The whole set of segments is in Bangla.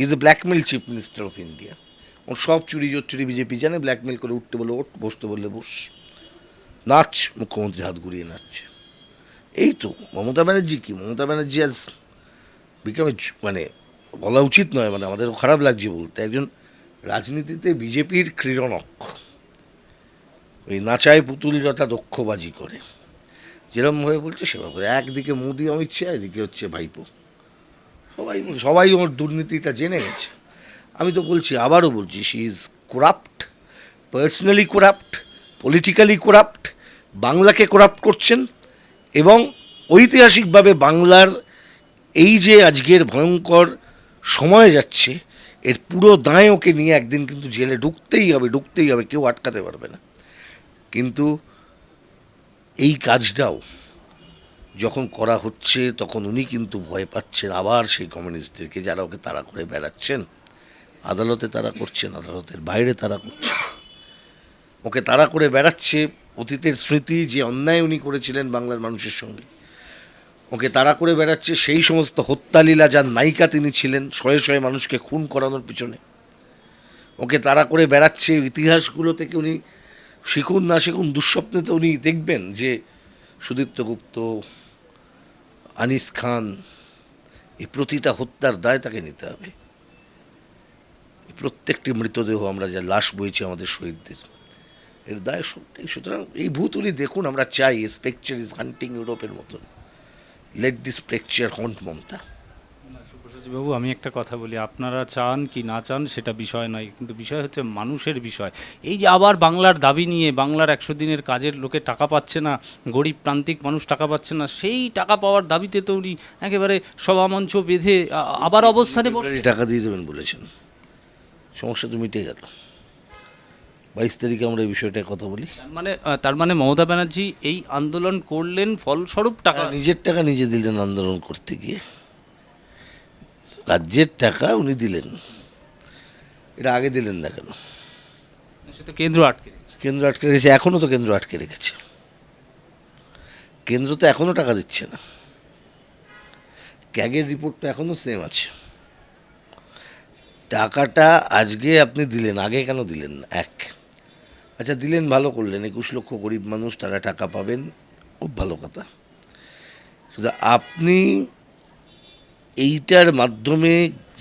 She is a blackmail chief minister of India ওর সব চুরি চুরি বিজেপি জানে ব্ল্যাকমেল করে উঠতে বলে ওঠ বসতে বললে বস নাচ মুখ্যমন্ত্রী হাত ঘুরিয়ে নাচছে এই তো মমতা ব্যানার্জি কি মমতা ব্যানার্জি আজ বিকামে মানে বলা উচিত নয় মানে আমাদের খারাপ লাগছে বলতে। একজন রাজনীতিতে বিজেপির ক্রীড়নক। ওই নাচায় পুতুল যথা দক্ষবাজি করে যেরকমভাবে বলছে, সেভাবে একদিকে মোদি অমিত শাহ, এদিকে হচ্ছে ভাইপো। সবাই সবাই ওর দুর্নীতিটা জেনে গেছে। আমি তো বলছি, আবারও বলছি she is corrupt personally corrupt politically corrupt বাংলাকে করাপ্ট করছেন এবং ঐতিহাসিকভাবে বাংলার এই যে আজকের ভয়ঙ্কর সময় যাচ্ছে, এর পুরো দায় ওকে নিয়ে একদিন কিন্তু জেলে ঢুকতেই হবে ঢুকতেই হবে, কেউ আটকাতে পারবে না। কিন্তু এই কাজটাও যখন করা হচ্ছে, তখন উনি কিন্তু ভয় পাচ্ছেন। আবার সেই কমিউনিস্টদেরকে যারা ওকে তাড়া করে বেড়াচ্ছেন, আদালতে তারা করছেন, আদালতের বাইরে তারা করছে ওকে তাড়া করে বেড়াচ্ছে অতীতের স্মৃতি, যে অন্যায় উনি করেছিলেন বাংলার মানুষের সঙ্গে। ওকে তাড়া করে বেড়াচ্ছে সেই সমস্ত হত্যালীলা যার নায়িকা তিনি ছিলেন, শয়ে শয়ে মানুষকে খুন করানোর পিছনে। ওকে তাড়া করে বেড়াচ্ছে ইতিহাসগুলো থেকে উনি শিখুন না শিখুন, দুঃস্বপ্নে তো উনি দেখবেন যে সুদীপ্ত গুপ্ত, আনিস খান, এই প্রতিটা হত্যার দায় তাকে নিতে হবে। প্রত্যেকটি মৃতদেহ আমরা যা লাশ বইছি আমাদের শহীদদের, এর দায় সবটাই। সুতরাং এই ভূতুলি দেখুন, আমরা চাই স্পেকচার ইজ হান্টিং ইউরোপের মতন। Let this spectre haunt Mamata. বাবু আমি একটা কথা বলি। আপনারা চান কি না চান সেটা বিষয় নয় কিন্তু বিষয় হচ্ছে মানুষের বিষয়। এই যে আবার বাংলার দাবি নিয়ে বাংলার একশো দিনের কাজের লোকে টাকা পাচ্ছে না গরিব প্রান্তিক মানুষ টাকা পাচ্ছে না সেই টাকা পাওয়ার দাবিতে তো উনি একেবারে সভামঞ্চ বেঁধে আবার অবস্থানে টাকা দিয়ে দেবেন বলেছেন। সমস্যা তো মিটে গেল। বাইশ তারিখে আমরা এই বিষয়টায় কথা বলি। মানে তার মানে মমতা ব্যানার্জি এই আন্দোলন করলেন ফলস্বরূপ টাকা নিজের টাকা নিজে দিলেন আন্দোলন করতে গিয়ে। রাজ্যের টাকা উনি দিলেন। এটা আগে দিলেন না কেন? সে তো কেন্দ্র আটকে কেন্দ্র আটকে রেখেছে এখনও তো কেন্দ্র আটকে রেখেছে। কেন্দ্র তো এখনও টাকা দিচ্ছে না। ক্যাগের রিপোর্টটা এখনও সেম আছে। টাকাটা আজকে আপনি দিলেন আগে কেন দিলেন না? এক। আচ্ছা দিলেন ভালো করলেন। একুশ লক্ষ গরিব মানুষ তারা টাকা পাবেন। খুব ভালো কথা। শুধু আপনি এইটার মাধ্যমে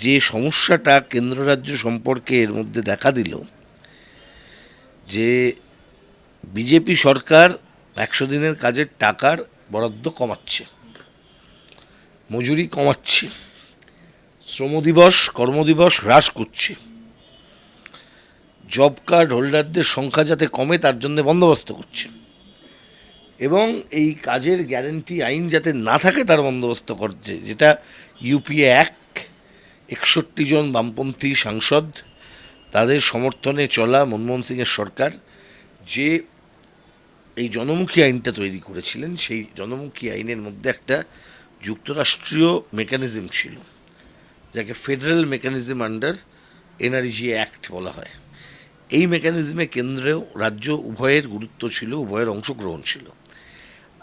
যে সমস্যাটা কেন্দ্র রাজ্য সম্পর্কে এর মধ্যে দেখা দিল, যে বিজেপি সরকার একশো দিনের কাজের টাকার বরাদ্দ কমাচ্ছে, মজুরি কমাচ্ছে, শ্রম দিবস কর্মদিবস হ্রাস করছে। জব কার্ড হোল্ডারদের সংখ্যা যাতে কমে, তার জন্য বন্দোবস্ত করছে। এবং এই কাজের গ্যারেন্টি আইন যাতে না থাকে, তার বন্দোবস্ত করছে। যেটা ইউপিএ এক, একষট্টি জন বামপন্থী সাংসদ, তাদের সমর্থনে চলা মনমোহন সিংয়ের সরকার, যে এই জনমুখী আইনটা তৈরি করেছিলেন, সেই জনমুখী আইনের মধ্যে একটা যুক্তরাষ্ট্রীয় মেকানিজম ছিল, যাকে federal mechanism under NRG act বলা হয়। এই মেকানিজমে কেন্দ্রেও রাজ্য উভয়ের গুরুত্ব ছিল, উভয়ের অংশগ্রহণ ছিল।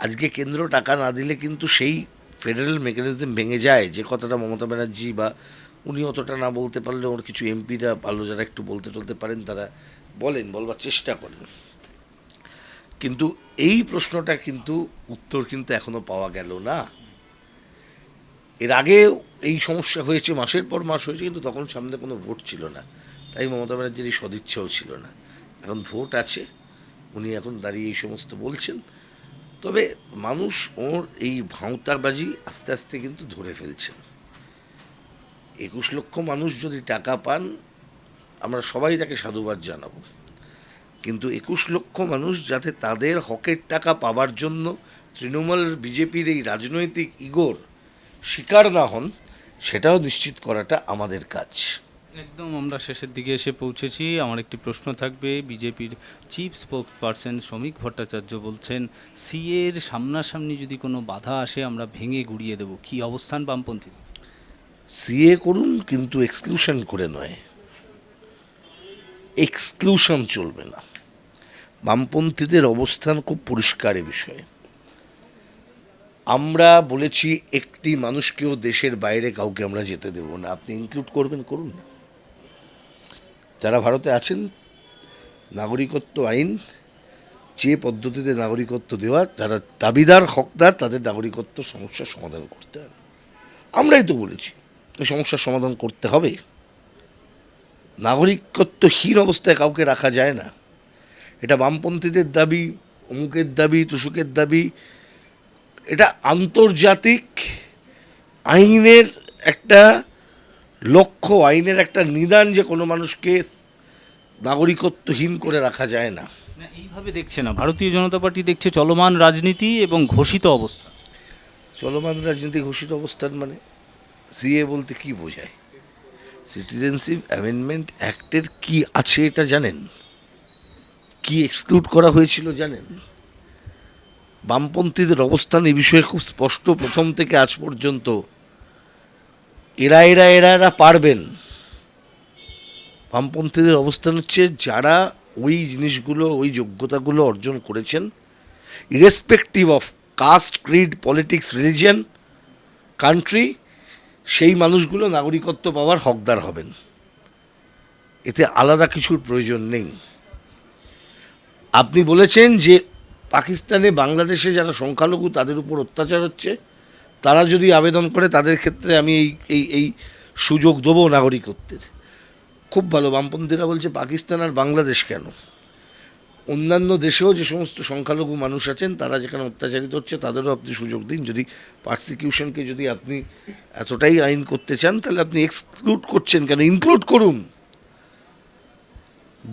আজকে কেন্দ্র টাকা না দিলে কিন্তু সেই ফেডারেল মেকানিজম ভেঙে যায়। যে কথাটা মমতা ব্যানার্জি বা উনি অতটা না বলতে পারলে ওর কিছু এমপিরা ভালো যারা একটু বলতে টলতে পারেন, তারা বলেন, বলবার চেষ্টা করেন। কিন্তু এই প্রশ্নটা কিন্তু উত্তর কিন্তু এখনও পাওয়া গেল না। এর আগে এই সমস্যা হয়েছে, মাসের পর মাস হয়েছে, কিন্তু তখন সামনে কোনো ভোট ছিল না। তাই মমতা ব্যানার্জির এই সদিচ্ছাও ছিল না। এখন ভোট আছে, উনি এখন দাঁড়িয়ে এই সমস্ত বলছেন। তবে মানুষ ওর এই ভাঁওতাবাজি আস্তে আস্তে কিন্তু ধরে ফেলছেন একুশ লক্ষ মানুষ যদি টাকা পান, আমরা সবাই তাকে সাধুবাদ জানাব। কিন্তু একুশ লক্ষ মানুষ যাতে তাদের হকের টাকা পাবার জন্য তৃণমূল বিজেপির এই রাজনৈতিক ইগোর শিকার না হন, সেটাও নিশ্চিত করাটা আমাদের কাজ। একদম আমরা শেষের দিকে এসে পৌঁছেছি। আমার একটি প্রশ্ন থাকবে, বিজেপির চিফ স্পোক্স পারসন শ্রমিক ভট্টাচার্য বলছেন, সিএ এর সামনাসামনি যদি কোনো বাধা আসে, আমরা ভেঙে গুড়িয়ে দেব। কি অবস্থান বামপন্থী সিএ করুন, কিন্তু এক্সক্লুশন করে নয়। এক্সক্লুশন চলবে না। বামপন্থীদের অবস্থান খুব পরিষ্কার এ বিষয়ে। আমরা বলেছি, একটি মানুষকেও দেশের বাইরে কাউকে আমরা যেতে দেব না। আপনি ইনক্লুড করবেন, করুন না। যারা ভারতে আছেন, নাগরিকত্ব আইন, যে পদ্ধতিতে নাগরিকত্ব দেওয়ার, যারা দাবিদার, হকদার, তাদের নাগরিকত্ব সমস্যার সমাধান করতে হবে। আমরাই তো বলেছি, এই সমস্যার সমাধান করতে হবে। নাগরিকত্বহীন অবস্থায় কাউকে রাখা যায় না। এটা বামপন্থীদের দাবি, অমুকের দাবি, তুষুকের দাবি। এটা আন্তর্জাতিক আইনের একটা লক্ষ্য আইনের একটা নিদান যে কোনো মানুষকে নাগরিকত্বহীন করে রাখা যায় না। এইভাবে দেখছে না। ভারতীয় জনতা পার্টি দেখছে চলমান রাজনীতি এবং ঘোষিত অবস্থা। চলমান রাজনীতি ঘোষিত অবস্থান মানে সিএ বলতে কি বোঝায়? সিটিজেনশিপ অ্যামেন্ডমেন্ট অ্যাক্টের কি আছে এটা জানেন? কি এক্সক্লুড করা হয়েছিল জানেন? বামপন্থীদের অবস্থান এ বিষয়ে খুব স্পষ্ট প্রথম থেকে আজ পর্যন্ত এরা এরা এরা এরা পারবেন। বামপন্থীদের অবস্থান হচ্ছে যারা ওই জিনিসগুলো, ওই যোগ্যতাগুলো অর্জন করেছেন irrespective of caste creed politics religion country সেই মানুষগুলো নাগরিকত্ব পাওয়ার হকদার হবেন। এতে আলাদা কিছুর প্রয়োজন নেই। আপনি বলেছেন যে পাকিস্তানে বাংলাদেশে যারা সংখ্যালঘু, তাদের উপর অত্যাচার হচ্ছে। তারা যদি আবেদন করে, তাদের ক্ষেত্রে আমি এই এই এই সুযোগ দেবো নাগরিকত্বের। খুব ভালো, বামপন্থীরা বলছে, পাকিস্তান আর বাংলাদেশ কেন? অন্যান্য দেশেও যে সমস্ত সংখ্যালঘু মানুষ আছেন, তারা যেখানে অত্যাচারিত হচ্ছে, তাদেরও আপনি সুযোগ দিন। যদি পার্সিকিউশনকে যদি আপনি এতটাই আইন করতে চান, তাহলে আপনি এক্সক্লুড করছেন কেন? ইনক্লুড করুন।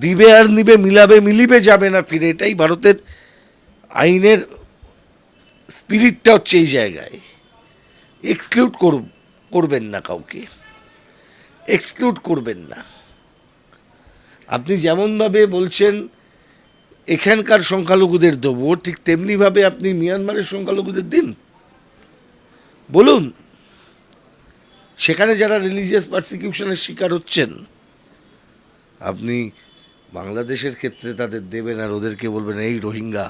দিবে আর নিবে, মিলাবে, মিলিবে যাবে না ফিরে। এটাই ভারতের আইনের স্পিরিটটা হচ্ছে এই জায়গায়। এক্সক্লুড করবেন না কাউকে। এক্সক্লুড করবেন না। আপনি যেমনভাবে বলছেন, এখানকার সংখ্যালঘুদের দেবো, ঠিক তেমনিভাবে আপনি মিয়ানমারের সংখ্যালঘুদের দিন। বলুন, সেখানে যারা রিলিজিয়াস পারসিকিউশনের শিকার হচ্ছেন, আপনি বাংলাদেশের ক্ষেত্রে তাদের দেবেন আর ওদেরকে বলবেন, এই রোহিঙ্গা।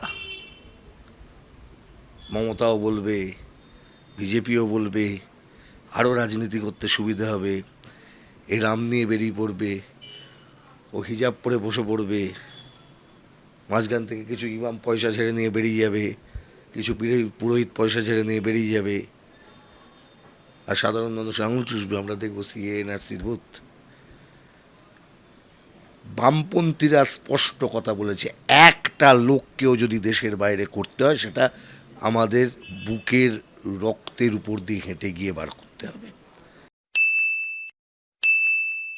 মমতাও বলবে বিজেপিও বলবে, আরও রাজনীতি করতে সুবিধা হবে এ রাম নিয়ে বেরিয়ে পড়বে, ও হিজাব পরে বসে পড়বে, মাঝখান থেকে কিছু ইমাম পয়সা ছেড়ে নিয়ে বেরিয়ে যাবে, কিছু পুরোহিত পয়সা ছেড়ে নিয়ে বেরিয়ে যাবে। আর সাধারণ মানুষ আঙুল চুষবে, আমরা দেখব সিএ এনআরসির বুথ। বামপন্থীরা স্পষ্ট কথা বলেছে, একটা লোককেও যদি দেশের বাইরে করতে হয়, সেটা আমাদের বুকের রক্তের উপর দিয়ে হেঁটে গিয়ে বার করতে হবে।